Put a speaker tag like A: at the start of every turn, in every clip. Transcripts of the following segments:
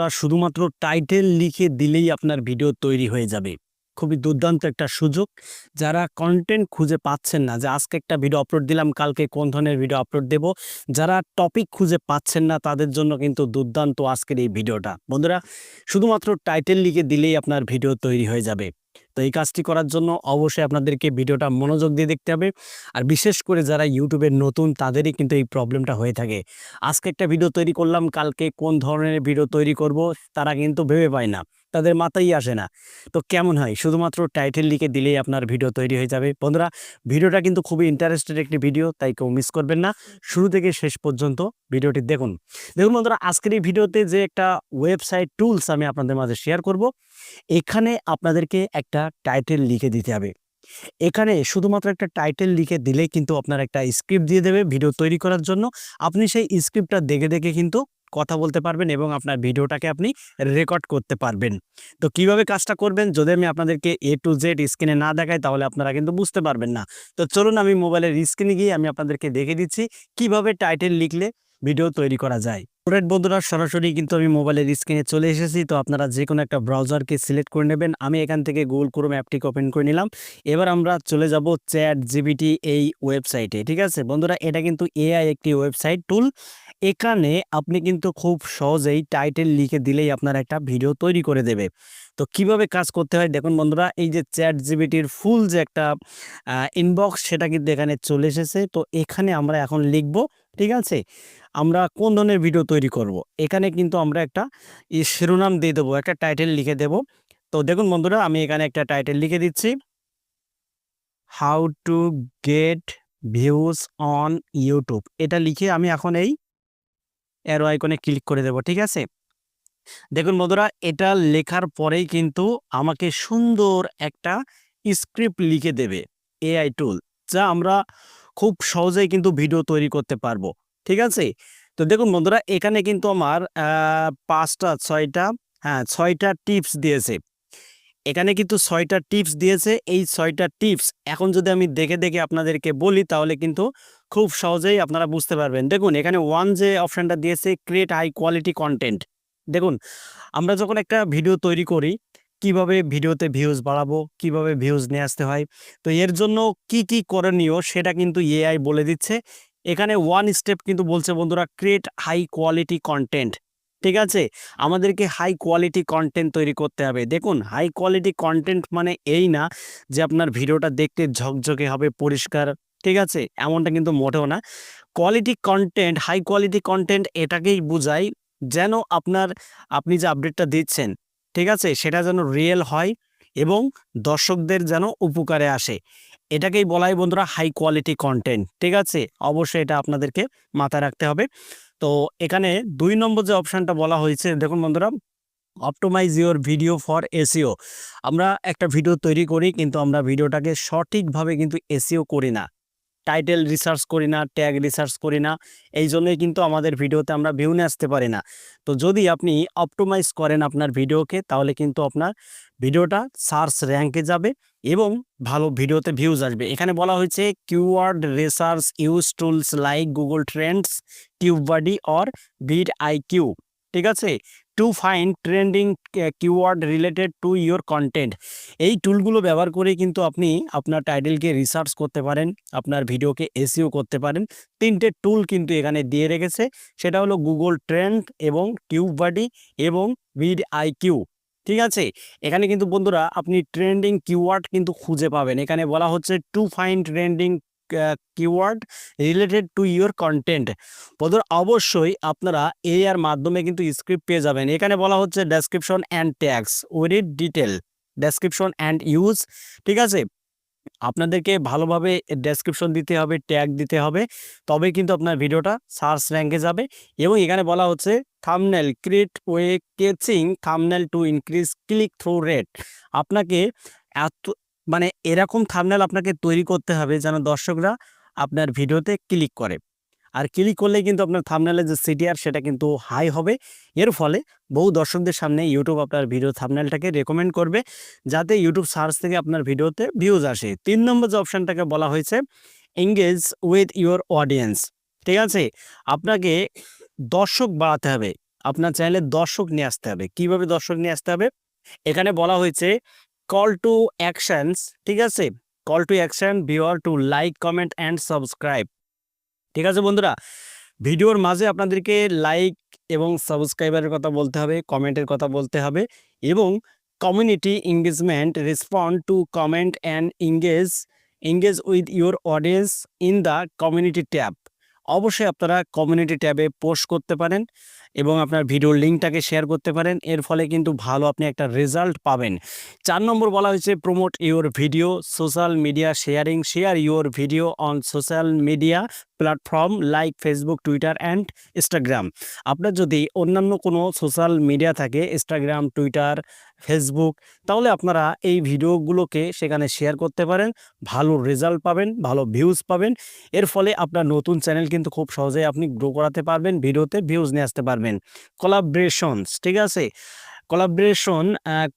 A: তা শুধুমাত্র টাইটেল লিখে দিলেই আপনার ভিডিও তৈরি হয়ে যাবে। খুবই দুর্দান্ত একটা সুযোগ। যারা কন্টেন্ট খুঁজে পাচ্ছেন না, যে আজকে একটা ভিডিও আপলোড দিলাম, কালকে কোন ধরনের ভিডিও আপলোড দেব, যারা টপিক খুঁজে পাচ্ছেন না, তাদের জন্য কিন্তু দুর্দান্ত আজকের এই ভিডিওটা বন্ধুরা, শুধুমাত্র টাইটেল লিখে দিলেই আপনার ভিডিও তৈরি হয়ে যাবে। তো এই কাজটি করার জন্য অবশ্যই আপনাদেরকে ভিডিওটা মনোযোগ দিয়ে দেখতে হবে। আর বিশেষ করে যারা ইউটিউবে নতুন, তাদেরই কিন্তু এই প্রবলেমটা হয়ে থাকে। আজকে একটা ভিডিও তৈরি করলাম, কালকে কোন ধরনের ভিডিও তৈরি করব তারা কিন্তু ভেবে পায় না, তাদের মাথায় আসে না। তো কেমন হয়? শুধুমাত্র টাইটেল লিখে দিলেই আপনার ভিডিও তৈরি হয়ে যাবে। বন্ধুরা, ভিডিওটা কিন্তু খুবই ইন্টারেস্টেড একটি ভিডিও, তাই কেউ মিস করবেন না। শুরু থেকে শেষ পর্যন্ত ভিডিওটি দেখুন। দেখুন বন্ধুরা, আজকের এই ভিডিওতে যে একটা ওয়েবসাইট টুলস আমি আপনাদের মাঝে শেয়ার করব, এখানে আপনাদেরকে একটা টাইটেল লিখে দিতে হবে। এখানে শুধুমাত্র একটা টাইটেল লিখে দিলেই কিন্তু আপনার একটা স্ক্রিপ্ট দিয়ে দেবে ভিডিও তৈরি করার জন্য। আপনি সেই স্ক্রিপ্টটা দেখে দেখে কিন্তু কথা বলতে পারবেন এবং আপনার ভিডিওটাকে আপনি রেকর্ড করতে পারবেন। তো কীভাবে কাজটা করবেন যদি আমি আপনাদেরকে এ টু জেড স্ক্রিনে না দেখাই তাহলে আপনারা কিন্তু বুঝতে পারবেন না। তো চলুন আমি মোবাইলের স্ক্রিনে গিয়ে আমি আপনাদেরকে দেখে দিচ্ছি কীভাবে টাইটেল লিখলে ভিডিও তৈরি করা যায়। স্টুডেন্ট বন্ধুরা, সরাসরি কিন্তু আমি মোবাইলের স্ক্রিনে চলে এসেছি। তো আপনারা যে কোনো একটা ব্রাউজারকে সিলেক্ট করে নেবেন। আমি এখান থেকে গুগল ক্রোম অ্যাপটিকে ওপেন করে নিলাম। এবার আমরা চলে যাব চ্যাট জিবিটি এই ওয়েবসাইটে ঠিক আছে? বন্ধুরা, এটা কিন্তু এআই একটি ওয়েবসাইট টুল এখানে আপনি কিন্তু খুব সহজেই টাইটেল লিখে দিলেই আপনার একটা ভিডিও তৈরি করে দেবে। তো কীভাবে কাজ করতে হয়? দেখুন বন্ধুরা, এই যে চ্যাট জিবিটির ফুল যে একটা ইনবক্স সেটা কিন্তু এখানে চলে এসেছে। তো এখানে আমরা এখন লিখব, ঠিক আছে? আমরা কোন ধরনের ভিডিও তৈরি করব। এখানে কিন্তু আমরা একটা শিরোনাম দিয়ে দেবো, একটা টাইটেল লিখে দেব। তো দেখুন বন্ধুরা, আমি এখানে একটা টাইটেল লিখে দিচ্ছি। How to get views on YouTube এটা লিখে আমি এখন এই অ্যারো আইকনে ক্লিক করে দেব, ঠিক আছে? দেখুন বন্ধুরা, এটা লেখার পরেই কিন্তু আমাকে সুন্দর একটা স্ক্রিপ্ট লিখে দেবে এআই টুল যা আমরা খুব সহজেই কিন্তু ভিডিও তৈরি করতে পারব। ঠিক আছে? তো দেখুন বন্ধুরা, এখানে কিন্তু আমার পাঁচটা, ছয়টা হ্যাঁ ছয়টা টিপস দিয়েছে। এখানে কিন্তু ছয়টা টিপস দিয়েছে। এই ছয়টা টিপস এখন যদি আমি দেখে দেখে আপনাদেরকে বলি, তাহলে কিন্তু খুব সহজেই আপনারা বুঝতে পারবেন। দেখুন, এখানে ওয়ান যে অপশানটা দিয়েছে ক্রিয়েট হাই কোয়ালিটি কন্টেন্ট দেখুন, আমরা যখন একটা ভিডিও তৈরি করি, কীভাবে ভিডিওতে ভিউজ বাড়াবো, কীভাবে ভিউজ নিয়ে আসতে হয়, তো এর জন্য কি কি করণীয়, সেটা কিন্তু এআই বলে দিচ্ছে। এখানে ওয়ান স্টেপ কিন্তু বলছে বন্ধুরা ক্রিয়েট হাই কোয়ালিটি কন্টেন্ট ঠিক আছে? আমাদেরকে হাই কোয়ালিটি কন্টেন্ট তৈরি করতে হবে। দেখুন হাই কোয়ালিটি কন্টেন্ট মানে এই না যে আপনার ভিডিওটা দেখতে ঝকঝকে হবে, পরিষ্কার, ঠিক আছে? এমনটা কিন্তু মোটেও না। Quality content high quality content এটাকেই বোঝায় যেন আপনার, আপনি যে আপডেটটা দিচ্ছেন, ঠিক আছে? সেটা যেন রিয়েল হয় এবং দর্শকদের যেন উপকারে আসে। এটাকেই বলাই বন্ধুরা হাই কোয়ালিটি কন্টেন্ট ঠিক আছে? অবশ্যই এটা আপনাদেরকে মাথায় রাখতে হবে। তো এখানে দুই নম্বর যে অপশানটা বলা হয়েছে, দেখুন বন্ধুরা optimise your video for SEO আমরা একটা ভিডিও তৈরি করি, কিন্তু আমরা ভিডিওটাকে সঠিকভাবে কিন্তু এসিও করি না। টাইটেল রিসার্চ করি না ট্যাগ রিসার্চ করি না, এই জন্যই কিন্তু আমাদের ভিডিওতে আমরা ভিউ নিয়ে আসতে পারি না। তো যদি আপনি অপটোমাইজ করেন আপনার ভিডিওকে, তাহলে কিন্তু আপনার ভিডিওটা সার্চ র্যাঙ্কে যাবে এবং ভালো ভিডিওতে ভিউজ আসবে। এখানে বলা হয়েছে keyword research use tools like Google Trends TubeBuddy or vidIQ ঠিক আছে? To find trending keyword related to your content এই টুলগুলো ব্যবহার করে কিন্তু আপনি আপনার টাইটেলকে রিসার্চ করতে পারেন, আপনার ভিডিওকে এসিও করতে পারেন। তিনটে টুল কিন্তু এখানে দিয়ে রেখেছে, সেটা হলো গুগল ট্রেন্ড এবং টিউববাডি এবং ভিড আই কিউ ঠিক আছে? এখানে কিন্তু বন্ধুরা, আপনি ট্রেন্ডিং কিওয়ার্ড কিন্তু খুঁজে পাবেন। এখানে বলা হচ্ছে to find trending keyword related to your content বন্ধুরা অবশ্যই আপনারা এই আর মাধ্যমে কিন্তু স্ক্রিপ্ট পেয়ে যাবেন। এখানে বলা হচ্ছে description and tags with detail description and use ঠিক আছে? আপনাদেরকে ভালোভাবে ডেসক্রিপশন দিতে হবে ট্যাগ দিতে হবে তবে কিন্তু আপনার ভিডিওটা সার্চ র্যাঙ্কে যাবে। এবং এখানে বলা হচ্ছে thumbnail create way catching thumbnail to increase click through rate আপনাকে এত মানে এরকম থামনেল আপনাকে তৈরি করতে হবে যেন দর্শকরা আপনার ভিডিওতে ক্লিক করে। আর ক্লিক করলে কিন্তু আপনার থামনেলের যে সিটিআর সেটা কিন্তু হাই হবে। এর ফলে বহু দর্শকদের সামনে ইউটিউব আপনার ভিডিও থামনেলটাকে রেকমেন্ড করবে, যাতে ইউটিউব সার্চ থেকে আপনার ভিডিওতে ভিউজ আসে। তিন নম্বর যে অপশানটাকে বলা হয়েছে এঙ্গেজ উইথ ইউর অডিয়েন্স ঠিক আছে? আপনাকে দর্শক বাড়াতে হবে। আপনার চ্যানেলে দর্শক নিয়ে আসতে হবে। কীভাবে দর্শক নিয়ে আসতে হবে? এখানে বলা হয়েছে কল টু অ্যাকশনস ঠিক আছে? Call to action viewer to like comment and subscribe ঠিক আছে বন্ধুরা? ভিডিওর মাঝে আপনাদেরকে লাইক এবং সাবস্ক্রাইবারের কথা বলতে হবে কমেন্টের কথা বলতে হবে এবং community engagement respond to comment and engage engage with your audience in the community tab অবশ্যই আপনারা কমিউনিটি ট্যাবে পোস্ট করতে পারেন। এবং আপনার ভিডিওর লিঙ্কটাকে শেয়ার করতে পারেন। এর ফলে কিন্তু ভালো আপনি একটা রেজাল্ট পাবেন। চার নম্বর বলা হয়েছে promote your video social media sharing share your video on social media platform like Facebook Twitter and Instagram আপনার যদি অন্যান্য কোনো সোশ্যাল মিডিয়া থাকে ইনস্টাগ্রাম টুইটার ফেসবুক তাহলে আপনারা এই ভিডিওগুলোকে সেখানে শেয়ার করতে পারেন। ভালো রেজাল্ট পাবেন, ভালো ভিউজ পাবেন। এর ফলে আপনার নতুন চ্যানেল কিন্তু খুব সহজেই আপনি গ্রো করাতে পারবেন, ভিডিওতে ভিউজ নিয়ে আসতে পারবেন। কোলাবরেশনস ঠিক আছে? Collaboration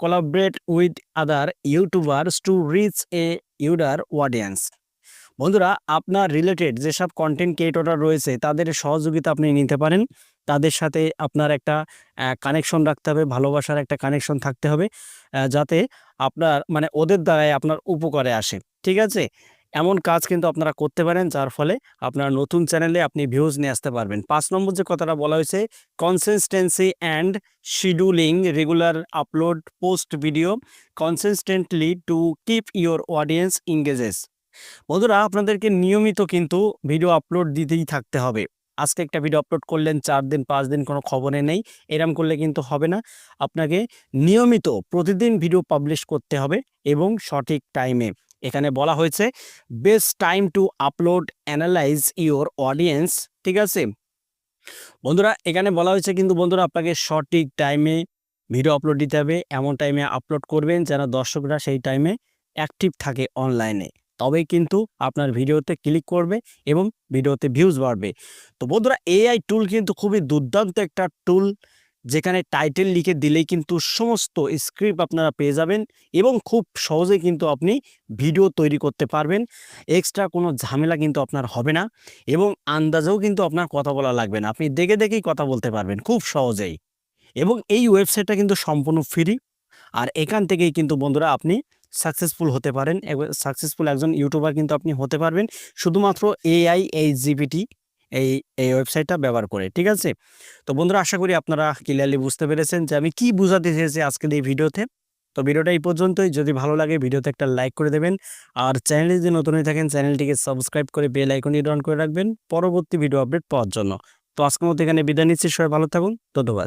A: collaborate with other YouTubers to reach a wider audience বন্ধুরা, আপনার রিলেটেড যেসব কন্টেন্ট ক্রিয়েটররা রয়েছে, তাদের সহযোগিতা আপনি নিতে পারেন। তাদের সাথে আপনার একটা কানেকশন রাখতে হবে, ভালোবাসার একটা কানেকশন থাকতে হবে যাতে আপনার মানে ওদের দ্বারাই আপনার উপকারে আসে, ঠিক আছে? এমন কাজ কিন্তু আপনারা করতে পারেন, যার ফলে আপনার নতুন চ্যানেলে আপনি ভিউজ নিয়ে আসতে পারবেন। পাঁচ নম্বর যে কথাটা বলা হয়েছে consistency and scheduling regular upload post video consistently to keep your audience engages বন্ধুরা, আপনাদেরকে নিয়মিত কিন্তু ভিডিও আপলোড দিতেই থাকতে হবে। আজকে একটা ভিডিও আপলোড করলেন, চার দিন, পাঁচ দিন কোনো খবরে নেই, এরম করলে কিন্তু হবে না। আপনাকে নিয়মিত প্রতিদিন ভিডিও পাবলিশ করতে হবে এবং সঠিক টাইমে এখানে বলা হয়েছে best time to upload analyse your audience ঠিক আছে? বন্ধুরা, এখানে বলা হয়েছে কিন্তু বন্ধুরা, আপনাকে সঠিক টাইমে ভিডিও আপলোড দিতে হবে। এমন টাইমে আপলোড করবেন যেন দর্শকরা সেই টাইমে অ্যাক্টিভ থাকে অনলাইনে তবেই কিন্তু আপনার ভিডিওতে ক্লিক করবে এবং ভিডিওতে ভিউজ বাড়বে। তো বন্ধুরা এআই টুল কিন্তু খুবই দুর্দান্ত একটা টুল যেখানে টাইটেল লিখে দিলেই কিন্তু সমস্ত স্ক্রিপ্ট আপনারা পেয়ে যাবেন এবং খুব সহজে কিন্তু আপনি ভিডিও তৈরি করতে পারবেন। এক্সট্রা কোনো ঝামেলা কিন্তু আপনার হবে না এবং আন্দাজেও কিন্তু আপনার কথা বলা লাগবে না। আপনি দেখে দেখেই কথা বলতে পারবেন খুব সহজেই। এবং এই ওয়েবসাইটটা কিন্তু সম্পূর্ণ ফ্রি আর এখান থেকেই কিন্তু বন্ধুরা আপনি সাকসেসফুল হতে পারেন। সাকসেসফুল একজন ইউটিউবার কিন্তু আপনি হতে পারবেন। শুধুমাত্র এআই এই জিপিটি এই এই ওয়েবসাইটটা ব্যবহার করে, ঠিক আছে? তো বন্ধুরা, আশা করি আপনারা ক্লিয়ারলি বুঝতে পেরেছেন যে আমি কি বোঝাতে চেয়েছি আজকের এই ভিডিওতে। তো ভিডিওটা এই পর্যন্তই। যদি ভালো লাগে ভিডিওতে একটা লাইক করে দেবেন। আর চ্যানেলে যদি নতুন হয়ে থাকেন, চ্যানেলটিকে সাবস্ক্রাইব করে বেল আইকনটি অন করে রাখবেন। পরবর্তী ভিডিও আপডেট পাওয়ার জন্য। তো আজকের মতো এখানে বিদায় নিচ্ছি। সবাই ভালো থাকুন। ধন্যবাদ।